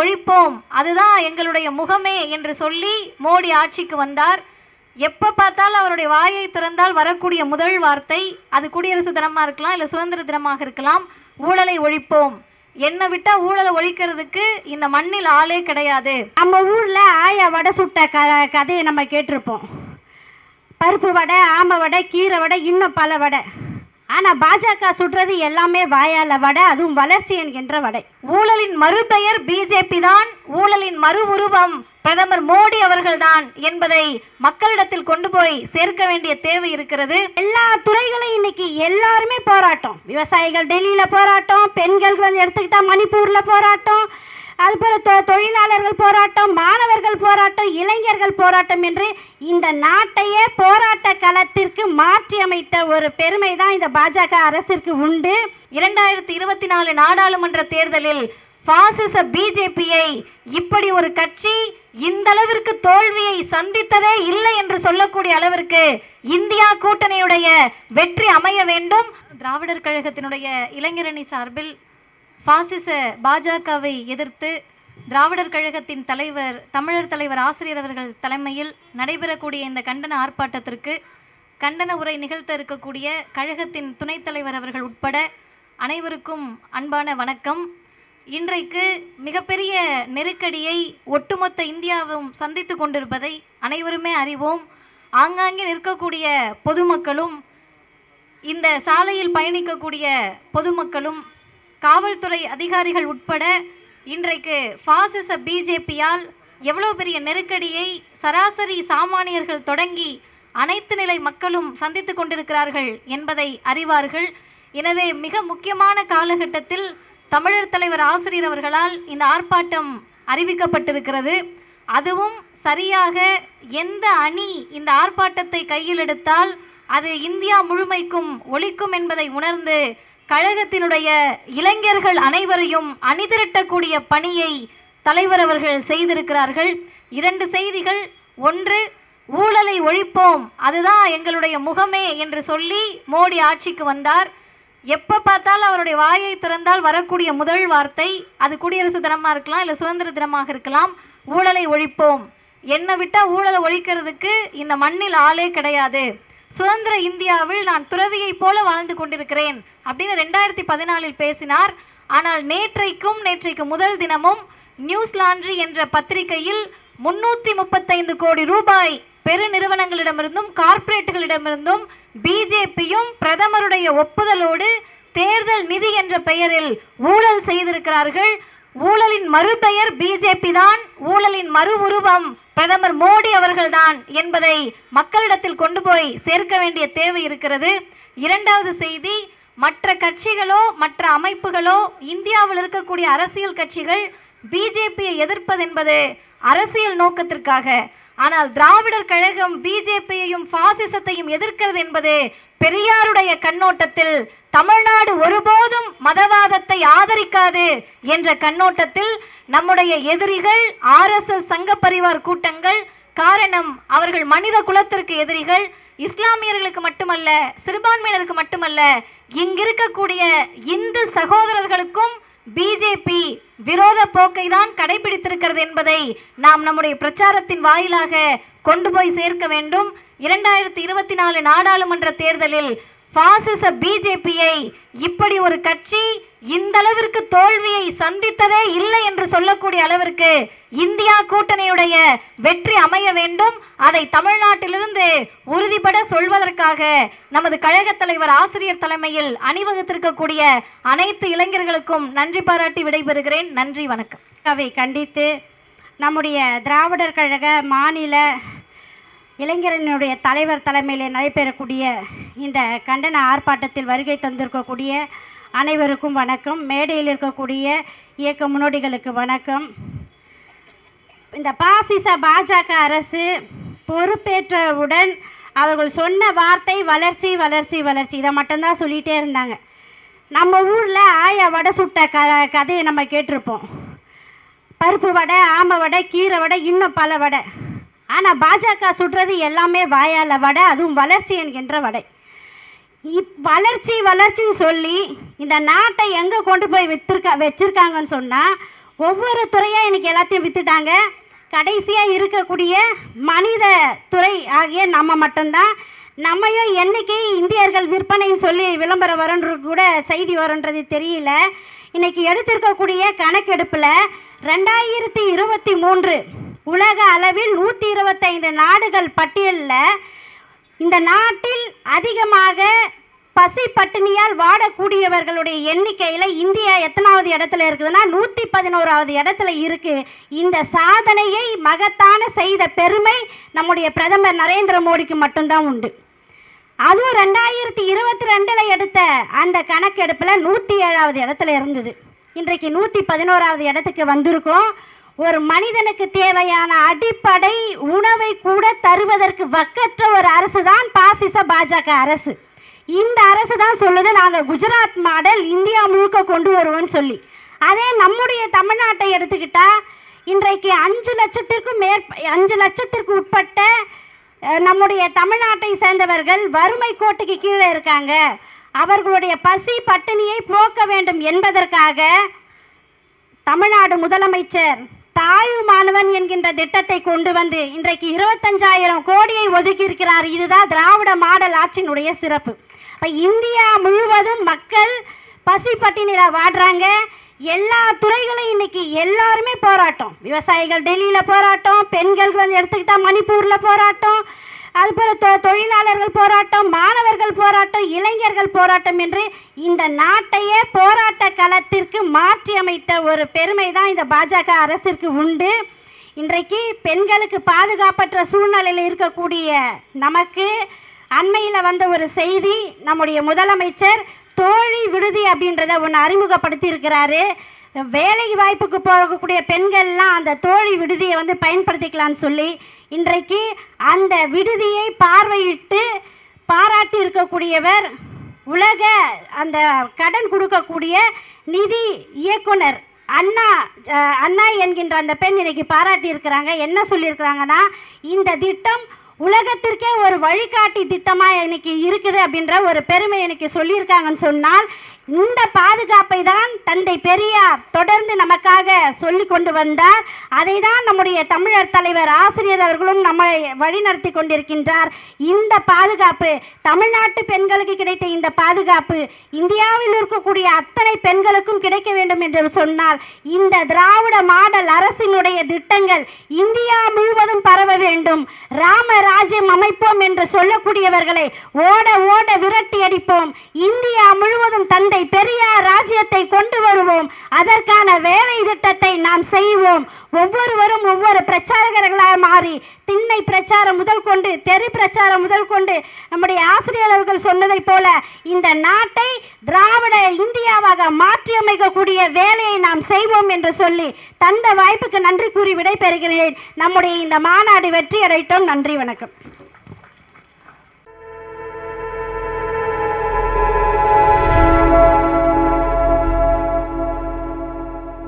ஒழிப்போம். அதுதான் எங்களுடைய முகமே என்று சொல்லி மோடி ஆட்சிக்கு வந்தார். எப்போ பார்த்தாலும் அவருடைய வாயை திறந்தால் வரக்கூடிய முதல் வார்த்தை அது குடியரசு தினமாக இருக்கலாம் இல்லை சுதந்திர தினமாக இருக்கலாம் ஊழலை ஒழிப்போம். என்னை விட்டால் ஊழலை ஒழிக்கிறதுக்கு இந்த மண்ணில் ஆளே கிடையாது. நம்ம ஊரில் ஆயா வடை சுட்ட க கதையை நம்ம கேட்டிருப்போம். பருப்பு வடை ஆமை வடை கீரை வடை இன்னும் பல வடை. ஆனால் பாஜக சுடுறது எல்லாமே வாயால வடை அதுவும் வளர்ச்சி என்கின்ற வடை. ஊழலின் மறுபெயர் பிஜேபி தான் ஊழலின் மறு உருவம் பிரதமர் மோடி அவர்கள்தான் என்பதை மக்களிடத்தில் கொண்டு போய் சேர்க்க வேண்டிய தேவை இருக்கிறது. எல்லா துறைகளும் இன்னைக்கு எல்லாருமே போராட்டம். விவசாயிகள் டெல்லியில் போராட்டம் பெண்கள் வந்து எடுத்துக்கிட்டா மணிப்பூரில் போராட்டம் அதுபோல தொ தொழிலாளர்கள் போராட்டம் மாணவர்கள் போராட்டம் இளைஞர்கள் போராட்டம் என்று இந்த நாட்டையே போராட்ட களத்திற்கு மாற்றி அமைத்த ஒரு பெருமை தான் இந்த பாஜக அரசிற்கு உண்டு. இரண்டாயிரத்தி இருபத்தி நாலு நாடாளுமன்ற தேர்தலில் பாசிச பிஜேபியை இப்படி ஒரு கட்சி இந்த அளவிற்கு தோல்வியை சந்தித்ததே இல்லை என்று சொல்லக்கூடிய அளவிற்கு இந்தியா கூட்டணியுடைய வெற்றி அமைய வேண்டும். திராவிடர் கழகத்தினுடைய இளைஞரணி சார்பில் பாசிச பாஜகவை எதிர்த்து திராவிடர் கழகத்தின் தலைவர் தமிழர் தலைவர் ஆசிரியர் அவர்கள் தலைமையில் நடைபெறக்கூடிய இந்த கண்டன ஆர்ப்பாட்டத்திற்கு கண்டன உரை நிகழ்த்த இருக்கக்கூடிய கழகத்தின் துணைத் தலைவர் அவர்கள் உட்பட அனைவருக்கும் அன்பான வணக்கம். இன்றைக்கு மிகப்பெரிய நெருக்கடியை ஒட்டுமொத்த இந்தியாவும் சந்தித்து கொண்டிருப்பதை அனைவருமே அறிவோம். ஆங்காங்கே நிற்கக்கூடிய பொதுமக்களும் இந்த சாலையில் பயணிக்கக்கூடிய பொதுமக்களும் காவல்துறை அதிகாரிகள் உட்பட இன்றைக்கு பாசிச பிஜேபியால் எவ்வளோ பெரிய நெருக்கடியை சராசரி சாமானியர்கள் தொடங்கி அனைத்து நிலை மக்களும் சந்தித்து கொண்டிருக்கிறார்கள் என்பதை அறிவார்கள். எனவே மிக முக்கியமான காலகட்டத்தில் தமிழர் தலைவர் ஆசிரியர் அவர்களால் இந்த ஆர்ப்பாட்டம் அறிவிக்கப்பட்டிருக்கிறது. அதுவும் சரியாக எந்த அணி இந்த ஆர்ப்பாட்டத்தை கையில் எடுத்தால் அது இந்தியா முழுமைக்கும் ஒழிக்கும் என்பதை உணர்ந்து கழகத்தினுடைய இளைஞர்கள் அனைவரையும் அணிதிரட்டக்கூடிய பணியை தலைவர் அவர்கள் செய்திருக்கிறார்கள். இரண்டு செய்திகள். ஒன்று ஊழலை ஒழிப்போம். அதுதான் எங்களுடைய முகமே என்று சொல்லி மோடி ஆட்சிக்கு வந்தார். எப்போ பார்த்தாலும் அவருடைய வாயை திறந்தால் வரக்கூடிய முதல் வார்த்தை அது குடியரசு தினமாக இருக்கலாம் இல்லை சுதந்திர தினமாக இருக்கலாம் ஊழலை ஒழிப்போம். என்னை விட்டால் ஊழலை ஒழிக்கிறதுக்கு இந்த மண்ணில் ஆளே கிடையாது. சுதந்திர இந்தியாவில் நான் துறவியைப் போல வாழ்ந்து கொண்டிருக்கிறேன் அப்படின்னு ரெண்டாயிரத்தி பதினாலில் பேசினார். ஆனால் நேற்றைக்கும் நேற்றைக்கு முதல் தினமும் நியூஸ் லாண்ட்ரி என்ற பத்திரிகையில் முன்னூத்தி முப்பத்தைந்து கோடி ரூபாய் பெருநிறுவனங்களிடமிருந்தும் கார்ப்பரேட்டுகளிடமிருந்தும் பிஜேபியும் பிரதமருடைய ஒப்புதலோடு தேர்தல் நிதி என்ற பெயரில் ஊழல் செய்திருக்கிறார்கள். ஊழலின் மறுபெயர் பிஜேபி தான். ஊழலின் மறு உருவம் பிரதமர் மோடி அவர்கள்தான் என்பதை மக்களிடத்தில் கொண்டு போய் சேர்க்க வேண்டிய தேவை இருக்கிறது. இரண்டாவது செய்தி மற்ற கட்சிகளோ மற்ற அமைப்புகளோ இந்தியாவில் இருக்கக்கூடிய அரசியல் கட்சிகள் பிஜேபியை எதிர்ப்பது என்பது அரசியல் நோக்கத்திற்காக. ஆனால் திராவிடர் கழகம் பிஜேபியையும் பாசிசத்தையும் எதிர்க்கிறது என்பது பெரியாருடைய கண்ணோட்டத்தில் தமிழ்நாடு ஒருபோதும் மதவ இருக்காது என்ற கண்ணோட்டத்தில் நம்முடைய எதிரிகள் ஆர்எஸ்எஸ் சங்க பரிவார் கூட்டங்கள் காரணம் அவர்கள் மனித குலத்திற்கு எதிரிகள் இஸ்லாமியர்களுக்கு மட்டுமல்ல சிறுபான்மையினருக்கு மட்டுமல்ல இங்கிருக்கக்கூடிய இந்து சகோதரர்களுக்கும் பிஜேபி விரோத போக்கை தான் கடைபிடித்திருக்கிறது என்பதை நாம் நம்முடைய பிரச்சாரத்தின் வாயிலாக கொண்டு போய் சேர்க்க வேண்டும். இரண்டாயிரத்தி இருபத்தி நாலு நாடாளுமன்ற தேர்தலில் பாசிச பிஜேபியை இப்படி ஒரு கட்சி இந்த அளவிற்கு தோல்வியை சந்தித்ததே இல்லை என்று சொல்லக்கூடிய அளவிற்கு இந்தியா கூட்டணியுடைய வெற்றி அமைய வேண்டும். அதை தமிழ்நாட்டிலிருந்து உறுதிபட சொல்வதற்காக நமது கழக தலைவர் ஆசிரியர் தலைமையில் அணிவகுத்திருக்கக்கூடிய அனைத்து இளைஞர்களுக்கும் நன்றி பாராட்டி விடைபெறுகிறேன். நன்றி வணக்கம். அவை கண்டித்து நம்முடைய திராவிடர் கழக மாநில இளைஞரனுடைய தலைவர் தலைமையில் நடைபெறக்கூடிய இந்த கண்டன ஆர்ப்பாட்டத்தில் வருகை தந்திருக்கக்கூடிய அனைவருக்கும் வணக்கம். மேடையில் இருக்கக்கூடிய இயக்க முன்னோடிகளுக்கு வணக்கம். இந்த பாசிச பாஜக அரசு பொறுப்பேற்றவுடன் அவர்கள் சொன்ன வார்த்தை வளர்ச்சி வளர்ச்சி வளர்ச்சி. இதை மட்டும்தான் சொல்லிகிட்டே இருந்தாங்க. நம்ம ஊரில் ஆயா வடை சுட்ட க கதையை நம்ம கேட்டிருப்போம். பருப்பு வடை ஆமை வடை கீரை வடை இன்னும் பல வடை. ஆனால் பாஜக சுடுறது எல்லாமே வாயால் வடை அதுவும் வளர்ச்சி என்கின்ற வடை. வளர்ச்சி வளர்ச்சின்னு சொல்லி இந்த நாட்டை எங்கே கொண்டு போய் விற்றுருக்கா வச்சுருக்காங்கன்னு சொன்னால் ஒவ்வொரு துறையாக எனக்கு எல்லாத்தையும் வித்துட்டாங்க. கடைசியாக இருக்கக்கூடிய மனித துறை ஆகிய நம்ம மட்டும்தான். நம்மையும் என்றைக்கு இந்தியர்கள் விற்பனைன்னு சொல்லி விளம்பரம் வரன்றது கூட செய்தி வரன்றது தெரியல. இன்னைக்கு எடுத்திருக்கக்கூடிய கணக்கெடுப்பில் ரெண்டாயிரத்தி இருபத்தி மூன்று உலக அளவில் நூற்றி இருபத்தைந்து நாடுகள் பட்டியலில் இந்த நாட்டில் அதிகமாக பசி பட்டினியால் வாடக்கூடியவர்களுடைய எண்ணிக்கையில் இந்தியா எத்தனாவது இடத்துல இருக்குதுன்னா நூற்றி பதினோராவது இடத்துல இருக்குது இந்த சாதனையை மகத்தான செய்த பெருமை நம்முடைய பிரதமர் நரேந்திர மோடிக்கு மட்டும்தான் உண்டு. அதுவும் ரெண்டாயிரத்தி இருபத்தி ரெண்டில் எடுத்த அந்த கணக்கெடுப்பில் நூற்றி ஏழாவது இடத்துல இருந்தது. இன்றைக்கு நூற்றி பதினோராவது இடத்துக்கு வந்திருக்கோம். ஒரு மனிதனுக்கு தேவையான அடிப்படை உணவை கூட தருவதற்கு வக்கற்ற ஒரு அரசு தான் பாசிச பாஜக அரசு. இந்த அரசு தான் சொல்லுது நாங்கள் குஜராத் மாடல் இந்தியா முழுக்க கொண்டு வருவோம்னு சொல்லி. அதே நம்முடைய தமிழ்நாட்டை எடுத்துக்கிட்டா இன்றைக்கு அஞ்சு லட்சத்திற்கும் மேற்ப அஞ்சு லட்சத்திற்கு உட்பட்ட நம்முடைய தமிழ்நாட்டை சேர்ந்தவர்கள் வறுமை கோட்டுக்கு கீழே இருக்காங்க. அவர்களுடைய பசி பட்டினியை போக்க வேண்டும் என்பதற்காக தமிழ்நாடு முதலமைச்சர் தாயுமானவன் என்கின்ற திட்டத்தை கொண்டு வந்து இன்றைக்கு இருபத்தஞ்சாயிரம் கோடியை ஒதுக்கி இருக்கிறார் இதுதான் திராவிட மாடல் ஆட்சியினுடைய சிறப்பு. இப்போ இந்தியா முழுவதும் மக்கள் பசி பட்டினியில் வாடுறாங்க எல்லா துறைகளும் இன்னைக்கு எல்லாருமே போராட்டம். விவசாயிகள் டெல்லியில் போராட்டம் பெண்கள் வந்து எடுத்துக்கிட்டால் மணிப்பூரில் போராட்டம். அதுபோல் தொ தொழிலாளர்கள் போராட்டம் மாணவர்கள் போராட்டம் இளைஞர்கள் போராட்டம் என்று இந்த நாட்டையே போராட்ட களத்திற்கு மாற்றி அமைத்த ஒரு பெருமை தான் இந்த பாஜக அரசிற்கு உண்டு. இன்றைக்கு பெண்களுக்கு பாதுகாப்பற்ற சூழ்நிலையில் இருக்கக்கூடிய நமக்கு அண்மையில் வந்த ஒரு செய்தி நம்முடைய முதலமைச்சர் தோழி விடுதி அப்படின்றத ஒன்று அறிமுகப்படுத்தி இருக்கிறாரு வேலை வாய்ப்புக்கு போகக்கூடிய பெண்கள்லாம் அந்த தோழி விடுதியை வந்து பயன்படுத்திக்கலாம்னு சொல்லி இன்றைக்கு அந்த விடுதியை பார்வையிட்டு பாராட்டி இருக்கக்கூடியவர் உலக அந்த கடன் கொடுக்கக்கூடிய நிதி இயக்குனர் அண்ணா அண்ணா என்கின்ற அந்த பெண் இன்னைக்கு பாராட்டி இருக்கிறாங்க. என்ன சொல்லியிருக்கிறாங்கன்னா இந்த திட்டம் உலகத்திற்கே ஒரு வழிகாட்டி திட்டமாக இன்னைக்கு இருக்குது அப்படின்ற ஒரு பெருமை எனக்கு சொல்லியிருக்காங்கன்னு சொன்னால் இந்த பாதுகாப்பை தான் தந்தை பெரியார் தொடர்ந்து நமக்காக சொல்லி கொண்டு வந்தார். அதை தான் நம்முடைய தமிழர் தலைவர் ஆசிரியர் அவர்களும் நம்மை வழிநடத்தி கொண்டிருக்கின்றார். இந்த பாதுகாப்பு தமிழ்நாட்டு பெண்களுக்கு கிடைத்த இந்த பாதுகாப்பு இந்தியாவில் இருக்கக்கூடிய அத்தனை பெண்களுக்கும் கிடைக்க வேண்டும் என்று சொன்னார் இந்த திராவிட மாடல் அரசினுடைய திட்டங்கள் இந்தியா முழுவதும் பரவ வேண்டும். ராமர் ராஜ்யம் அமைப்போம் என்று சொல்லக்கூடியவர்களை ஓட ஓட விரட்டி அடிப்போம். இந்தியா முழுவதும் தந்தை பெரியார் ராஜ்யத்தை கொண்டு வருவோம். அதற்கான வேலை திட்டத்தை நாம் செய்வோம். ஒவ்வொருவரும் ஒவ்வொரு பிரச்சாரகர்களாக மாறி திண்ணை பிரச்சாரம் முதல் கொண்டு தெரு பிரச்சாரம் முதல் கொண்டு நம்முடைய ஆசிரியர் அவர்கள் சொன்னதைப் போல இந்த நாட்டை திராவிட இந்தியாவாக மாற்றியமைக்கக்கூடிய வேலையை நாம் செய்வோம் என்று சொல்லி தந்த வாய்ப்புக்கு நன்றி கூறி விடைபெறுகிறேன். நம்முடைய இந்த மாநாடு வெற்றி அடையட்டும் நன்றி வணக்கம்.